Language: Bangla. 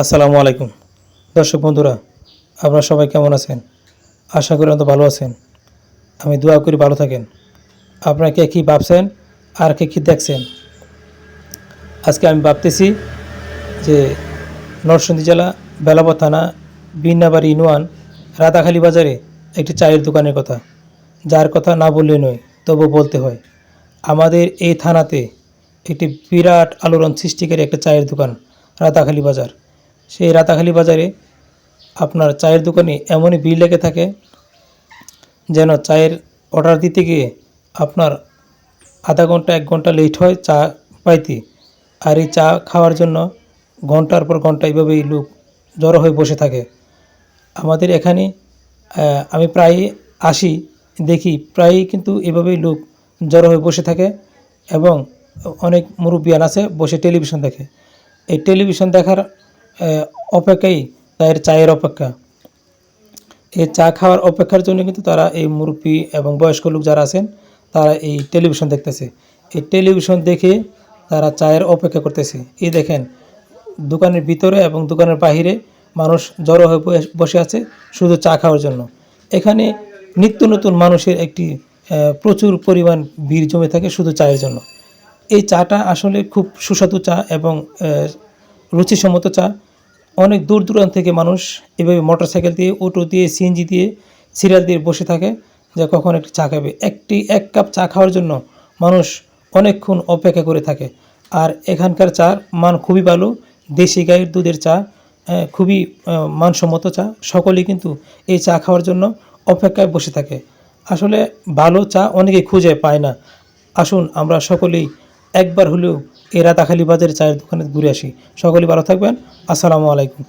আসসালামু আলাইকুম। দর্শক বন্ধুরা, আপনারা সবাই কেমন আছেন? আশা করি অন্ত ভালো আছেন। আমি দোয়া করি ভালো থাকেন। আপনারা কে কী ভাবছেন আর কে কী দেখছেন? আজকে আমি ভাবতেছি যে নরসিংদী জেলা বেলাবর থানা বিন্নাবাড়ি ইনুয়ান রাধাখালী বাজারে একটি চায়ের দোকানের কথা। যার কথা না বললে নয়, তবু বলতে হয়, আমাদের এই থানাতে একটি বিরাট আলোড়ন সৃষ্টিকারী একটা চায়ের দোকান রাধাখালী বাজার। সেই রাতাখালি বাজারে আপনার চায়ের দোকানে এমনই ভিড় লেগে থাকে যেন চায়ের অর্ডার দিতে গিয়ে আপনার আধা ঘণ্টা, এক ঘণ্টা লেট হয় চা পাইতে। আর এই চা খাওয়ার জন্য ঘণ্টার পর ঘণ্টা এইভাবেই লোক জড়ো হয়ে বসে থাকে। আমাদের এখানে আমি প্রায় আসি, দেখি প্রায়ই কিন্তু এভাবেই লোক জড়ো হয়ে বসে থাকে এবং অনেক মুরব্বিয়ান আছে বসে টেলিভিশন দেখে। এই টেলিভিশন দেখার অপেক্ষাই তাদের চায়ের অপেক্ষা। এই চা খাওয়ার অপেক্ষার জন্য কিন্তু তারা এই মুরব্বী এবং বয়স্ক লোক যারা আছেন, তারা এই টেলিভিশন দেখতেছে। এই টেলিভিশন দেখে তারা চায়ের অপেক্ষা করতেছে। এই দেখেন, দোকানের ভিতরে এবং দোকানের বাহিরে মানুষ জড়ো হয়ে বসে- আছে শুধু চা খাওয়ার জন্য। এখানে নিত্য নতুন মানুষের একটি প্রচুর পরিমাণ ভিড় জমে থাকে শুধু চায়ের জন্য। এই চাটা আসলে খুব সুস্বাদু চা এবং রুচিসম্মত চা। অনেক দূর দূরান্ত থেকে মানুষ এভাবে মোটর সাইকেল দিয়ে, অটো দিয়ে সিএনজি দিয়ে, সিরিয়াল দিয়ে বসে থাকে যে কখন একটি চা খাবে। একটি, এক কাপ চা খাওয়ার জন্য মানুষ অনেকক্ষণ অপেক্ষা করে থাকে। আর এখানকার চার মান খুবই ভালো। দেশি গাইয়ের দুধের চা খুবই মানসম্মত চা। সকলেই কিন্তু এই চা খাওয়ার জন্য অপেক্ষায় বসে থাকে। আসলে ভালো চা অনেকে খুঁজে পায় না। আসুন আমরা সকলেই একবার হলেও এই রাতাখালী বাজারে চায়ের দোকানে ঘুরে আসি। সকলে ভালো থাকবেন। আসসালামু আলাইকুম।